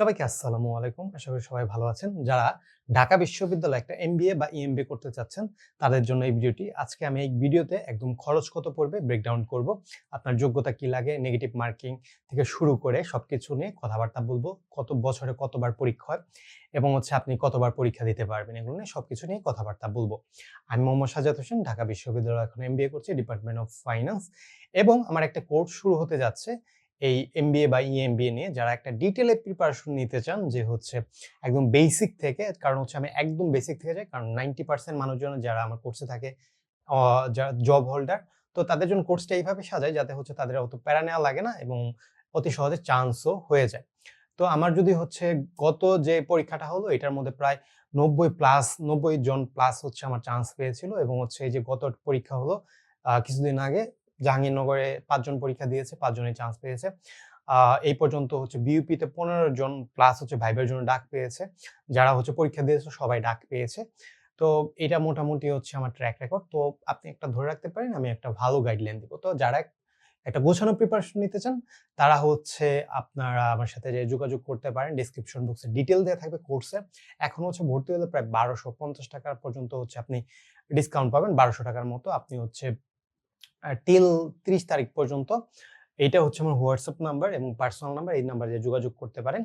সবাইকে আসসালামু আলাইকুম। আশা করি সবাই ভালো আছেন। যারা ঢাকা বিশ্ববিদ্যালয়ে একটা এমবিএ বা ইএমবিএ করতে চাচ্ছেন, তাদের জন্য এই ভিডিওটি। আজকে আমি এই ভিডিওতে একদম খরচ কত পড়বে ব্রেকডাউন করব, আপনার যোগ্যতা কি লাগে নেগেটিভ মার্কিং থেকে শুরু করে সবকিছু নিয়ে কথাবার্তা বলব, কত বছরে কতবার পরীক্ষা হয় এবং হচ্ছে আপনি কতবার পরীক্ষা দিতে পারবেন, এগুলো নিয়ে সবকিছু নিয়ে কথাবার্তা বলব। আমি মোহাম্মদ সাজাদ হোসেন, ঢাকা বিশ্ববিদ্যালয়ে এখন এমবিএ করছি ডিপার্টমেন্ট অফ ফাইন্যান্স এবং আমার একটা কোর্স শুরু হতে যাচ্ছে এই এমবিএ বা ইএমবিএ নিয়ে যারা একটা ডিটেলে প্রিপারেশন নিতে চান যে হচ্ছে একদম বেসিক থেকে, কারণ হচ্ছে আমি একদম বেসিক থেকে যাই, কারণ নাইনটি পার্সেন্ট মানুষজন যারা আমার কোর্সে থাকে যারা জব হোল্ডার তো তাদের জন্য কোর্সটা এইভাবে সাজায় যাতে হচ্ছে তাদের অত প্যারা নেওয়া লাগে না এবং অতি সহজে চান্সও হয়ে যায়। তো আমার যদি হচ্ছে গত যে পরীক্ষাটা হলো, এটার মধ্যে প্রায় নব্বই প্লাস নব্বই জন প্লাস হচ্ছে আমার চান্স পেয়েছিল এবং হচ্ছে এই যে গত পরীক্ষা হলো কিছুদিন আগে জাহাঙ্গীরনগরে পাঁচজন পরীক্ষা দিয়েছে, পাঁচজনই চান্স পেয়েছে। এই পর্যন্ত হচ্ছে বিউপিতে পনেরো জন প্লাস হচ্ছে ভাইবের জন্য ডাক পেয়েছে। যারা হচ্ছে পরীক্ষা দিয়েছে, সবাই ডাক পেয়েছে। তো এটা মোটামুটি হচ্ছে আমার ট্র্যাক রেকর্ড তো আপনি একটা ধরে রাখতে পারেন, আমি একটা ভালো গাইডলাইন দিব। তো যারা একটা গোছানো প্রিপারেশন নিতে চান, তারা হচ্ছে আপনারা আমার সাথে যে যোগাযোগ করতে পারেন ডিসক্রিপশন বক্সে ডিটেল দেওয়া থাকবে কোর্সে এখন হচ্ছে ভর্তি হলে প্রায় বারোশো পঞ্চাশ টাকার পর্যন্ত হচ্ছে আপনি ডিসকাউন্ট পাবেন, বারোশো টাকার মতো আপনি হচ্ছে টিল ত্রিশ তারিখ পর্যন্ত। এইটা হচ্ছে আমার হোয়াটসঅ্যাপ নাম্বার এবং পার্সোনাল নাম্বার এই নাম্বারে যোগাযোগ করতে পারেন।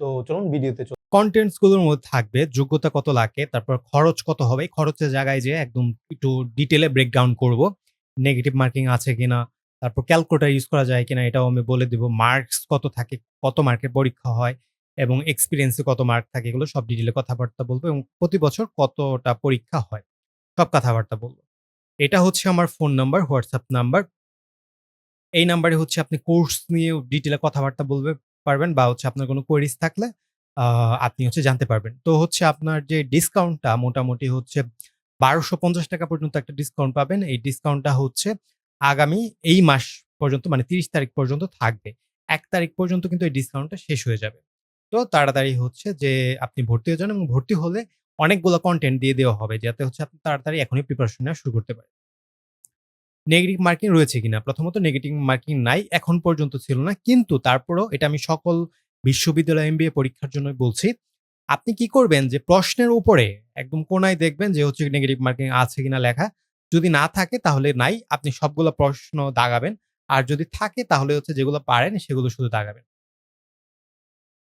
তো চলুন ভিডিওতে চলুন কন্টেন্টসগুলোর মধ্যে থাকবে, যোগ্যতা কত লাগে, তারপর খরচ কত হবে, খরচের জায়গায় যে একদম একটু ডিটেলে ব্রেকডাউন করব। নেগেটিভ মার্কিং আছে কিনা, তারপর ক্যালকুলেটার ইউজ করা যায় কিনা, এটাও আমি বলে দিব। মার্কস কত থাকে, কত মার্কের পরীক্ষা হয় এবং এক্সপিরিয়েন্সে কত মার্ক থাকে, এগুলো সব ডিটেলে কথাবার্তা বলব এবং প্রতি বছর কতটা পরীক্ষা হয়, সব কথাবার্তা বলব। এটা হচ্ছে আমার ফোন নাম্বার হোয়াটসঅ্যাপ নাম্বার এই নাম্বারে হচ্ছে আপনি কোর্স নিয়ে ডিটেলে কথাবার্তা বলবে, পারবেন বা হচ্ছে আপনার কোনো কোয়েরিজ থাকলে আপনি হচ্ছে জানতে পারবেন। তো হচ্ছে আপনার যে ডিসকাউন্টটা মোটামুটি হচ্ছে বারোশো পঞ্চাশ টাকা পর্যন্ত একটা ডিসকাউন্ট পাবেন। এই ডিসকাউন্টটা হচ্ছে আগামী এই মাস পর্যন্ত মানে তিরিশ তারিখ পর্যন্ত থাকবে। এক তারিখ পর্যন্ত কিন্তু এই ডিসকাউন্টটা শেষ হয়ে যাবে। তো তাড়াতাড়ি হচ্ছে যে আপনি ভর্তি হয়ে যান এবং ভর্তি হলে অনেকগুলো কন্টেন্ট দিয়ে দেওয়া হবে, যাতে হচ্ছে আপনি তাড়াতাড়ি এখনই প্রিপারেশন নেওয়া শুরু করতে পারেন। নেগেটিভ মার্কিং রয়েছে কিনা? প্রথমত নেগেটিভ মার্কিং নাই, এখন পর্যন্ত ছিল না, কিন্তু তারপরেও এটা আমি সকল বিশ্ববিদ্যালয় এমবিএ পরীক্ষার জন্য বলছি। আপনি কি করবেন যে প্রশ্নের উপরে একদম কোনায় দেখবেন যে হচ্ছে নেগেটিভ মার্কিং আছে কিনা লেখা। যদি না থাকে তাহলে নাই, আপনি সবগুলো প্রশ্ন দাগাবেন। আর যদি থাকে তাহলে হচ্ছে যেগুলো পারেন সেগুলো শুধু দাগাবেন।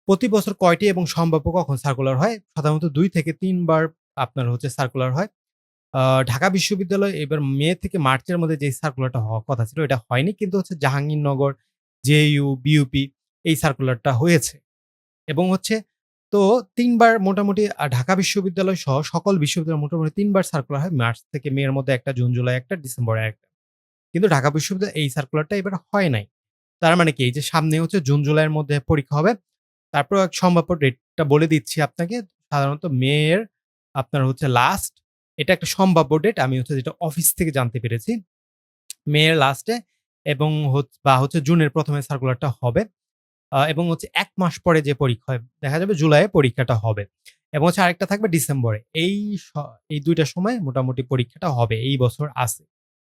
প্রতি বছর কয়টি এবং সম্ভাব্য কখন সার্কুলার হয়? সাধারণত দুই থেকে তিনবার আপনার হচ্ছে সার্কুলার হয়। ঢাকা বিশ্ববিদ্যালয় এবার মে থেকে মার্চের মধ্যে যে সার্কুলারটা হওয়ার কথা ছিল, এটা হয়নি, কিন্তু হচ্ছে জাহাঙ্গীরনগর জেইউ বিউপি এই সার্কুলারটা হয়েছে। এবং হচ্ছে তো তিনবার মোটামুটি ঢাকা বিশ্ববিদ্যালয় সহ সকল বিশ্ববিদ্যালয় মোটামুটি তিনবার সার্কুলার হয়, মার্চ থেকে মের মধ্যে একটা, জুন, জুলাই একটা, ডিসেম্বরে একটা। কিন্তু ঢাকা বিশ্ববিদ্যালয় এই সার্কুলারটা এবার হয় নাই। তার মানে কি, এই যে সামনে হচ্ছে জুন, জুলাইয়ের মধ্যে পরীক্ষা হবে, তারপর সম্ভাব্য ডেটটা বলে দিচ্ছি আপনাকে। সাধারণত মেয়ের আপনার হচ্ছে লাস্ট এটা একটা সম্ভাব্য ডেট আমি হচ্ছে যেটা অফিস থেকে জানতে পেরেছি। মেয়ের লাস্টে এবং বা হচ্ছে জুনের প্রথমে সার্কুলারটা হবে। এবং হচ্ছে এক মাস পরে যে পরীক্ষা দেখা যাবে জুলাইয়ে পরীক্ষাটা হবে। এবং হচ্ছে আরেকটা থাকবে ডিসেম্বরে এই এই দুইটা সময় মোটামুটি পরীক্ষাটা হবে, এই বছর আছে।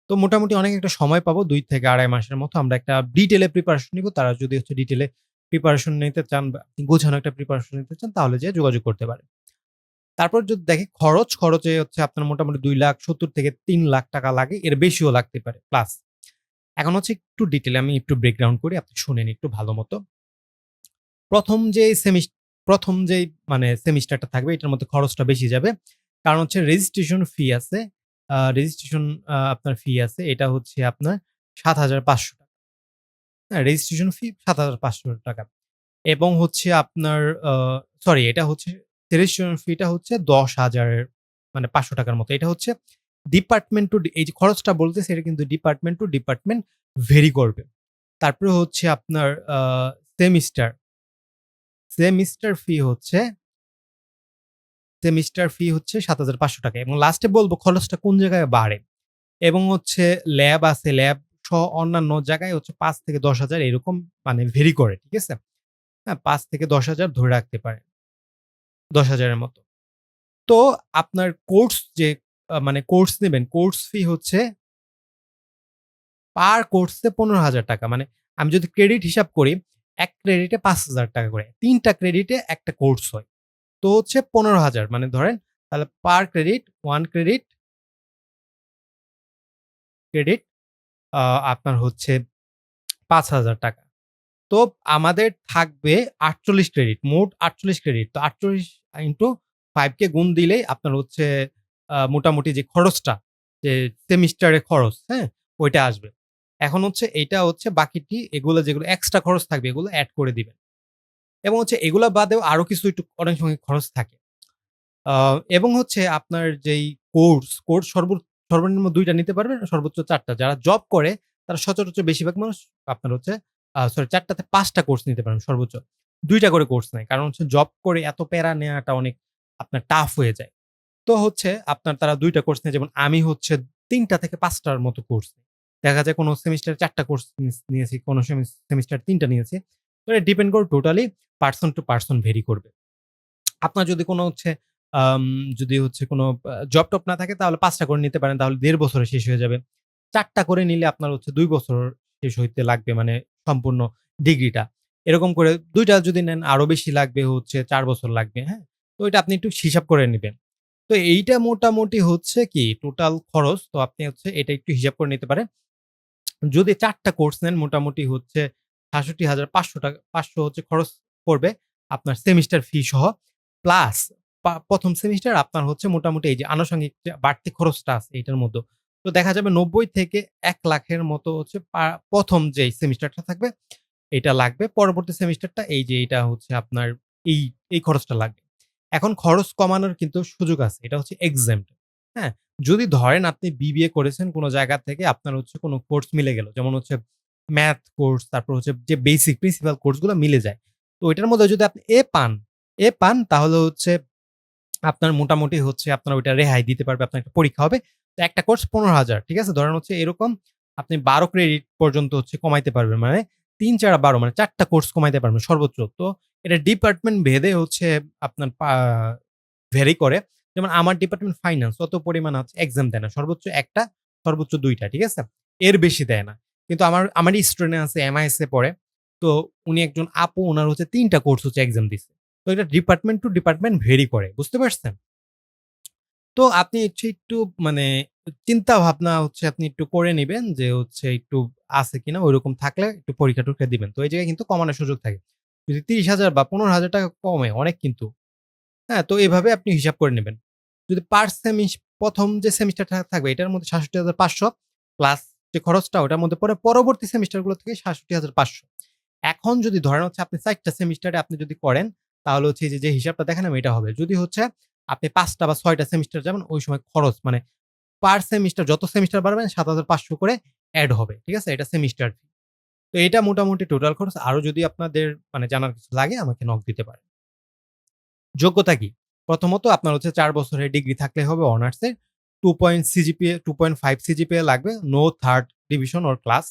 তো মোটামুটি অনেক একটা সময় পাবো, দুই থেকে আড়াই মাসের মতো আমরা একটা ডিটেলে প্রিপারেশন নিব। তারা যদি হচ্ছে ডিটেলে প্রিপারেশন নিতে চান বা গোছানো একটা প্রিপারেশন নিতে চান, তাহলে যে যোগাযোগ করতে পারেন তারপর যদি দেখে খরচ, খরচে হচ্ছে আপনার মোটামুটি দুই লাখ, সত্তর থেকে তিন লাখ টাকা লাগে, এর বেশিও লাগতে পারে প্লাস এখন হচ্ছে একটু ডিটেলে আমি একটু ব্রেকডাউন করি, আপনি শুনেন একটু ভালো মতো। প্রথম যে সেমিস্টার প্রথম যে মানে সেমিস্টারটা থাকবে, এটার মধ্যে খরচটা বেশি যাবে। কারণ হচ্ছে রেজিস্ট্রেশন ফি আছে রেজিস্ট্রেশন আপনার ফি আছে, এটা হচ্ছে আপনার সাত হাজার পাঁচশো টাকা। হ্যাঁ রেজিস্ট্রেশন ফি সাত হাজার পাঁচশো টাকা। এবং হচ্ছে আপনার সরি এটা হচ্ছে রেজিস্ট্রেশন ফিটা হচ্ছে দশ হাজারের মানে পাঁচশো টাকার মতো। এটা হচ্ছে ডিপার্টমেন্ট টু এই যে খরচটা বলতেছে, এটা কিন্তু ডিপার্টমেন্ট টু ডিপার্টমেন্ট ভেরি করবে। তারপরে হচ্ছে আপনার সেমিস্টার সেমিস্টার ফি হচ্ছে সেমিস্টার ফি হচ্ছে সাত হাজার পাঁচশো টাকা। এবং লাস্টে বলব খরচটা কোন জায়গায় বাড়ে? এবং হচ্ছে ল্যাব আছে ল্যাব সহ অন্যান্য জায়গায় হচ্ছে পাঁচ থেকে দশ হাজার এরকম মানে ভেরি করে, ঠিক আছে? হ্যাঁ পাঁচ থেকে দশ হাজার ধরে রাখতে পারে। দশ হাজারের মতো। তো আপনার কোর্স যে মানে কোর্স নেবেন কোর্স ফি হচ্ছে পার কোর্সে পনেরো হাজার টাকা। মানে আমি যদি ক্রেডিট হিসাব করি, এক ক্রেডিটে পাঁচ হাজার টাকা করে। তিনটা ক্রেডিটে একটা কোর্স হয়। তো হচ্ছে পনেরো হাজার। মানে ধরেন, তাহলে per credit one credit credit আপনার হচ্ছে পাঁচ হাজার টাকা। তো আমাদের থাকবে আটচল্লিশ ক্রেডিট মোট আটচল্লিশ ক্রেডিট তো আটচল্লিশ ইন্টু ফাইভকে গুণ দিলেই আপনার হচ্ছে মোটামুটি যে খরচটা, যে সেমিস্টারের খরচ হ্যাঁ ওইটা আসবে। এখন হচ্ছে এটা হচ্ছে বাকিটি, এগুলো যেগুলো এক্সট্রা খরচ থাকবে, এগুলো অ্যাড করে দিবেন। এবং হচ্ছে এগুলো বাদেও আরও কিছু একটু অনেক সঙ্গে খরচ থাকে। এবং হচ্ছে আপনার যেই কোর্স কোর্স সর্ব, সর্বনিম্ন দুইটা নিতে পারবেন, সর্বোচ্চ চারটা। যারা জব করে, তারা সচরাচর বেশিরভাগ মানুষ আপনার হচ্ছে সরি চারটাতে পাঁচটা কোর্স নিতে পারেন সর্বোচ্চ। দুইটা করে কোর্স নেয় কারণ হচ্ছে জব করে এত প্যারা নেওয়াটা অনেক আপনার টাফ হয়ে যায়। তো হচ্ছে আপনার তারা দুইটা কোর্স নেয়, যেমন আমি হচ্ছে তিনটা থেকে পাঁচটার মতো কোর্স দেখা যায় কোনো সেমিস্টার চারটা কোর্স নিয়েছি, কোনো সেমিস্টার তিনটা নিয়েছি। তো এটা ডিপেন্ড করে totally person to person vary করবে। আপনার যদি কোনো হচ্ছে যদি হচ্ছে কোনো জব টপ না থাকে, তাহলে পাঁচটা করে নিতে পারেন, তাহলে দেড় বছরে শেষ হয়ে যাবে। চারটা করে নিলে আপনার হচ্ছে দুই বছর শেষ হইতে লাগবে মানে সম্পূর্ণ ডিগ্রিটা। এরকম করে দুইটা যদি নেন, আরও বেশি লাগবে হচ্ছে, চার বছর লাগবে হ্যাঁ? তো এটা আপনি একটু হিসাব করে নেবেন। তো এইটা মোটামুটি হচ্ছে কি টোটাল খরচ, তো আপনি হচ্ছে এটা একটু হিসাব করে নিতে পারেন। যদি চারটা কোর্স নেন, মোটামুটি হচ্ছে সাতষট্টি হাজার পাঁচশো টাকা, পাঁচশো হচ্ছে খরচ পড়বে আপনার সেমিস্টার ফি সহ। প্লাস প্রথম সেমিস্টার আপনার হচ্ছে মোটামুটি এই যে আনুষঙ্গিক বাড়তি খরচটা আছে, এটার মধ্যে। তো দেখা যাবে নব্বই থেকে এক লাখের মতো হচ্ছে প্রথম যে সেমিস্টারটা থাকবে, এটা লাগবে। পরবর্তী সেমিস্টারটা এই যে এটা হচ্ছে আপনার এই এই খরচটা লাগবে। এখন খরচ কমানোর কিন্তু সুযোগ আছে, এটা হচ্ছে এক্সাম হ্যাঁ? যদি ধরেন আপনি বিবিএ করেছেন কোনো জায়গা থেকে আপনার হচ্ছে কোনো কোর্স মিলে গেল, যেমন হচ্ছে ম্যাথ কোর্স তারপর হচ্ছে যে বেসিক প্রিন্সিপাল কোর্সগুলো মিলে যায়। তো এটার মধ্যে যদি আপনি এ পান এ পান তাহলে হচ্ছে আপনার মোটামুটি হচ্ছে আপনার ওইটা রেহাই দিতে পারবে, আপনার একটা পরীক্ষা হবে। তো একটা কোর্স পনেরো হাজার, ঠিক আছে? ধরেন হচ্ছে এরকম আপনি বারো ক্রেডিট পর্যন্ত হচ্ছে কমাইতে পারবেন। মানে তিন চার বারো মানে চারটা কোর্স কমাইতে পারবেন সর্বোচ্চ। তো এটা ডিপার্টমেন্ট ভেদে হচ্ছে আপনার ভেরি করে। যেমন আমার ডিপার্টমেন্ট ফাইন্যান্স অত পরিমাণ হচ্ছে এক্সাম দেয় না। সর্বোচ্চ একটা, সর্বোচ্চ দুইটা, ঠিক আছে? এর বেশি দেয় না। কিন্তু আমার আমারই স্টুডেন্ট আছে এমআইএস পড়ে। তো উনি একজন আপু ওনার হচ্ছে তিনটা কোর্স হচ্ছে এক্সাম দিচ্ছে তো এটা ডিপার্টমেন্ট টু ডিপার্টমেন্ট ভেরি করে, বুঝতে পারছেন? তো আপনি হচ্ছে একটু মানে চিন্তা ভাবনা হচ্ছে আপনি একটু করে নেবেন যে হচ্ছে একটু আছে কিনা, ওইরকম থাকলে একটু পরীক্ষা টরীক্ষা দিবেন। তো এই জায়গায় কিন্তু কমানোর সুযোগ থাকে। যদি তিরিশ হাজার বা পনেরো হাজার টাকা কমে অনেক কিন্তু। হ্যাঁ তো এভাবে আপনি হিসাব করে নেবেন। যদি পার সেমিস প্রথম যে সেমিস্টারটা থাকবে এটার মধ্যে সাতষট্টি হাজার পাঁচশো প্লাস যে খরচটা ওটার মধ্যে পরে পরবর্তী সেমিস্টারগুলো থেকে সাতষট্টি হাজার পাঁচশো। এখন যদি ধরেন হচ্ছে আপনি চারটা সেমিস্টারে আপনি যদি করেন, তাহলে হচ্ছে যে যে হিসাবটা দেখালাম এটা হবে। যদি হচ্ছে আপনি পাঁচটা বা ছয়টা সেমিস্টার যাবেন, ওই সময় খরচ মানে পার সেমিস্টার যত সেমিস্টার বাড়বেন সাত হাজার পাঁচশো করে অ্যাড হবে, ঠিক আছে? এটা সেমিস্টার ফি তো এটা মোটামুটি টোটাল খরচ। আরও যদি আপনাদের মানে জানার কিছু লাগে, আমাকে নক দিতে পারেন। যোগ্যতা কি? প্রথমত আপনার হচ্ছে চার বছরের ডিগ্রি থাকলে হবে অনার্সের two point CGPA two point five CGPA লাগবে। No third division or class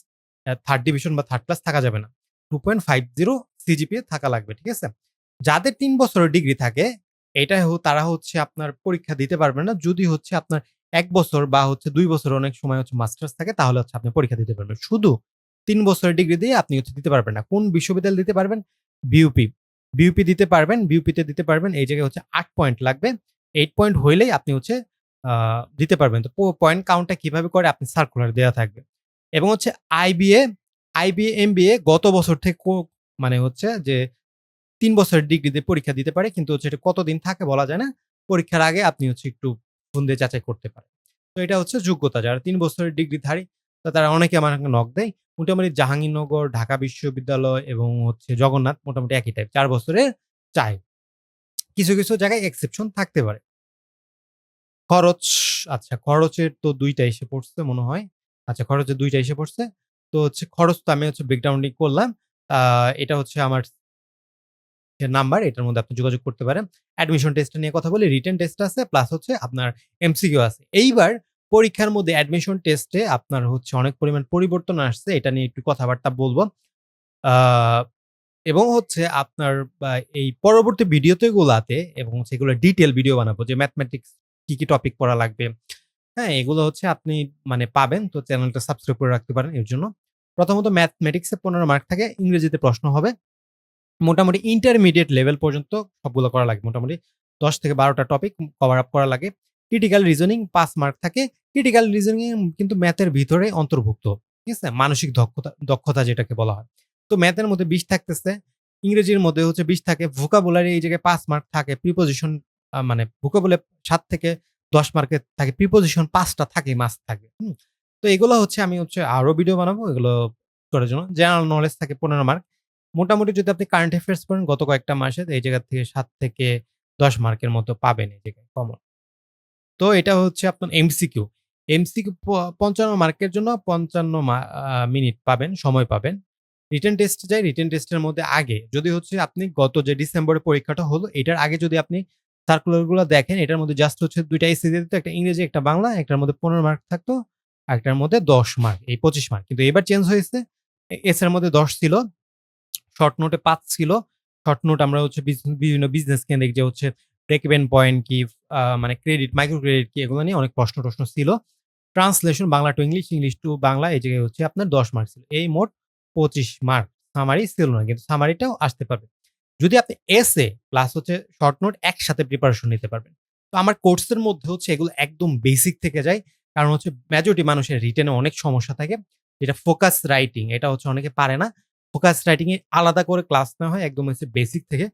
third division বা থার্ড ক্লাস থাকা যাবে না। Two point five zero CGPA থাকা লাগবে, ঠিক আছে? যাদের তিন বছরের ডিগ্রি থাকে এটা তারা হচ্ছে আপনার পরীক্ষা দিতে পারবে না। যদি হচ্ছে আপনার এক বছর বা হচ্ছে দুই বছর অনেক সময় হচ্ছে মাস্টার্স থাকে, তাহলে হচ্ছে আপনি পরীক্ষা দিতে পারবেন। শুধু তিন বছরের ডিগ্রি দিয়ে আপনি হচ্ছে দিতে পারবেন না। কোন বিশ্ববিদ্যালয় দিতে পারবেন? বিউপি। বিউপি দিতে পারবেন, বিউপিতে দিতে পারবেন, এই জায়গায় হচ্ছে আট পয়েন্ট লাগবে। এইট পয়েন্ট হইলেই আপনি হচ্ছে দিতে পারবেন। তো পয়েন্ট কাউন্টটা কীভাবে করে আপনি সার্কুলার দেওয়া থাকবে। এবং হচ্ছে আইবিএ আইবিএ এমবিএ গত বছর থেকে মানে হচ্ছে যে তিন বছরের ডিগ্রি দিয়ে পরীক্ষা দিতে পারে, কিন্তু হচ্ছে এটা কতদিন থাকে বলা যায় না। পরীক্ষার আগে আপনি হচ্ছে একটু ফোন দিয়ে যাচাই করতে পারেন। তো এটা হচ্ছে যোগ্যতা, যারা তিন বছরের ডিগ্রি ধারী তা তারা অনেকে আমার নক দেয়। মোটামুটি জাহাঙ্গীরনগর, ঢাকা বিশ্ববিদ্যালয় এবং হচ্ছে জগন্নাথ মোটামুটি একই টাইপ চার বছরে চায় কিছু কিছু জায়গায় এক্সেপশন থাকতে পারে। খরচ আচ্ছা খরচের তো দুইটা এসে পড়ছে মনে হয়। আচ্ছা খরচের দুইটা এসে পড়ছে। তো হচ্ছে খরচ তো আমি হচ্ছে ব্রেকডাউনই করলাম। এটা হচ্ছে আমার নাম্বার এটার মধ্যে আপনি যোগাযোগ করতে পারেন। অ্যাডমিশন টেস্ট নিয়ে কথা বলি রিটেন টেস্ট আছে প্লাস হচ্ছে আপনার এমসিকিউ আছে। এইবার পরীক্ষার মধ্যে অ্যাডমিশন টেস্টে আপনার হচ্ছে অনেক পরিমাণ পরিবর্তন আসছে, এটা নিয়ে একটু কথাবার্তা বলব। এবং হচ্ছে আপনার এই পরবর্তী ভিডিওতে গুলাতে এবং সেগুলো ডিটেল ভিডিও বানাবো, যে ম্যাথমেটিক্স কি কি টপিক পড়া লাগবে। হ্যাঁ এগুলো হচ্ছে আপনি মানে পাবেন, তো চ্যানেলটা সাবস্ক্রাইব করে রাখতে পারেন এর জন্য। প্রথমত ম্যাথমেটিক্সে পনেরো মার্ক থাকে, ইংরেজিতে প্রশ্ন হবে। মোটামুটি ইন্টারমিডিয়েট লেভেল পর্যন্ত সবগুলো করা লাগে মোটামুটি। দশ থেকে বারোটা টপিক কভার আপ করা লাগে। ক্রিটিক্যাল রিজনিং পাঁচ মার্ক থাকে। ক্রিটিক্যাল রিজনিং কিন্তু ম্যাথের ভিতরে অন্তর্ভুক্ত। ঠিক আছে? মানসিক দক্ষতা দক্ষতা যেটাকে বলা হয়। তো ম্যাথের মধ্যে বিশ থাকতেছে। ইংরেজির মধ্যে হচ্ছে বিশ থাকে। ভোকাবুলারি এই জায়গায় পাঁচ মার্ক থাকে। প্রিপোজিশন মানে ভোকাবুলে সাত থেকে দশ মার্কের থাকে। প্রিপোজিশন পাঁচটা থাকে মাস থাকে। তো এগুলো হচ্ছে আমি হচ্ছে আরও ভিডিও বানাবো। এগুলো করার জন্য। জেনারেল নলেজ থাকে পনেরো মার্ক মোটামুটি যদি আপনি কারেন্ট অ্যাফেয়ার্স পড়েন গত কয়েকটা মাসে এই জায়গা থেকে সাত থেকে দশ মার্কের মতো পাবেন এই জায়গায় কমন তো এটা হচ্ছে আপনার এমসিকিউ এমসিকিউ পঞ্চান্ন মার্কের জন্য পঞ্চান্ন মিনিট পাবেন, সময় পাবেন। রিটেন টেস্ট যায় রিটেন টেস্টের মধ্যে আগে যদি হচ্ছে আপনি গত যে ডিসেম্বরে পরীক্ষাটা হলো, এটার আগে যদি আপনি সার্কুলারগুলো দেখেন, এটার মধ্যে জাস্ট হচ্ছে দুইটা এসি দিত, একটা ইংরেজি, একটা বাংলা, একটার মধ্যে পনেরো মার্ক থাকতো, একটার মধ্যে দশ মার্ক, এই পঁচিশ মার্ক। কিন্তু এবার চেঞ্জ হয়েছে এস এর মধ্যে দশ ছিল শর্ট নোটে পাঁচ ছিল শর্ট নোট আমরা হচ্ছে বিভিন্ন বিজনেস কেন্দ্রিক যে হচ্ছে ব্রেক ইভেন পয়েন্ট কি মানে ক্রেডিট মাইক্রো ক্রেডিট কি, এগুলো নিয়ে অনেক প্রশ্ন টশ্ন ছিল। Translation Bangla to English English to Bangla, এই জায়গায় হচ্ছে আপনার দশ মার্ক ছিল। এই মোট পঁচিশ মার্ক সামারি ছিল না, কিন্তু সামারিটাও আসতে পারবে। যদি আপনি এসে প্লাস হচ্ছে শর্ট নোট একসাথে প্রিপারেশন নিতে পারবেন। তো আমার কোর্সের মধ্যে হচ্ছে এগুলো একদম বেসিক থেকে যায়। কারণ হচ্ছে মেজরিটি মানুষের রিটেনে অনেক সমস্যা থাকে। যেটা ফোকাস রাইটিং এটা হচ্ছে অনেকে পারে না। ফোকাস রাইটিং এ আলাদা করে ক্লাস না হয়, একদম হচ্ছে বেসিক থেকে।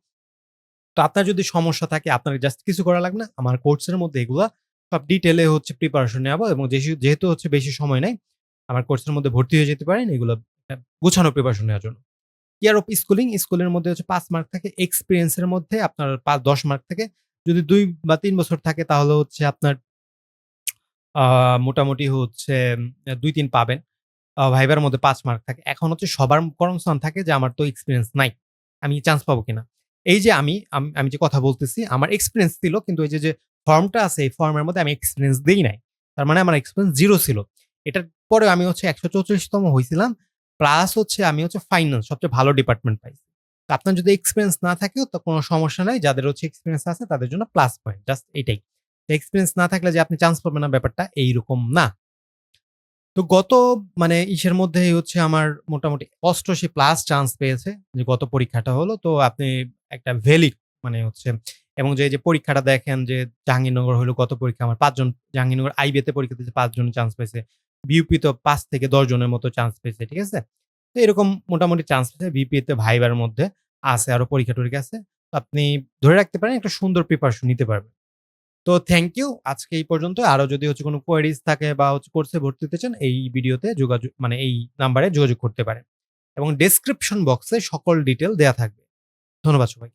তো আপনার যদি সমস্যা থাকে, আপনার জাস্ট কিছু করা লাগবে না। আমার কোর্সের মধ্যে এগুলা সব ডিটেলে হচ্ছে প্রিপারেশন নেওয়া এবং যেহেতু- হচ্ছে বেশি সময় নেই, আমার কোর্সের মধ্যে ভর্তি হয়ে যেতে পারেন, এগুলো গুছানো প্রিপারেশন নেওয়ার জন্য। ইয়ার অফ স্কুলিং স্কুলের মধ্যে হচ্ছে পাঁচ মার্ক থাকে। এক্সপিরিয়েন্সের মধ্যে আপনার পাঁচ, দশ মার্ক থাকে। যদি দুই বা তিন বছর থাকে, তাহলে হচ্ছে আপনার মোটামুটি হচ্ছে দুই, তিন পাবেন। ভাইবার মধ্যে পাঁচ মার্ক থাকে। এখন হচ্ছে সবার কর্মস্থান থাকে যে আমার তো এক্সপিরিয়েন্স নাই, আমি চান্স পাবো কিনা। এই যে আমি আমি যে কথা বলতেছি, আমার এক্সপিরিয়েন্স ছিল, কিন্তু এই যে যে ফর্মটা আছে, এই ফর্মের মধ্যে আমি এক্সপিরিয়েন্স দিই নাই। তার মানে আমার এক্সপিরিয়েন্স জিরো ছিল। এটার পরে আমি হচ্ছে একশো চৌচল্লিশতম হয়েছিলাম প্লাস হচ্ছে আমি হচ্ছে ফাইন্যান্স সবচেয়ে ভালো ডিপার্টমেন্ট পাইছি। তো আপনার যদি এক্সপিরিয়েন্স না থাকেও তো কোনো সমস্যা নাই, যাদের হচ্ছে এক্সপিরিয়েন্স আছে তাদের জন্য প্লাস পয়েন্ট জাস্ট এটাই। এক্সপিরিয়েন্স না থাকলে যে আপনি চান্স পাবেন না, ব্যাপারটা এইরকম না। তো গত মানে ইসের মধ্যেই হচ্ছে আমার মোটামুটি অষ্টআশি প্লাস চান্স পেয়েছে যে গত পরীক্ষাটা হলো। তো আপনি একটা ভ্যালিড মানে হচ্ছে, এবং যে যে পরীক্ষাটা দেখেন যে জাহাঙ্গীরনগর হলো গত পরীক্ষা, আমার পাঁচজন, জাহাঙ্গীরনগর আইবিতে পরীক্ষা দিতে পাঁচজন চান্স পেয়েছে। বিউপি তো পাঁচ থেকে দশ জনের মতো চান্স পেয়েছে, ঠিক আছে? তো এরকম মোটামুটি চান্স পেয়েছে বিপিএতে ভাইবার মধ্যে আছে, আরও পরীক্ষা টরীক্ষা আছে আপনি ধরে রাখতে পারেন, একটা সুন্দর প্রিপারেশন নিতে পারবেন। তো থ্যাংক ইউ আজকে এই পর্যন্ত আরও যদি হচ্ছে কোনো কোয়ারিজ থাকে বা হচ্ছে কোর্সে ভর্তি হতে চান, এই ভিডিওতে যোগাযোগ মানে এই নাম্বারে যোগাযোগ করতে পারেন। এবং ডেসক্রিপশন বক্সে সকল ডিটেল দেয়া থাকবে। ধন্যবাদ সবাই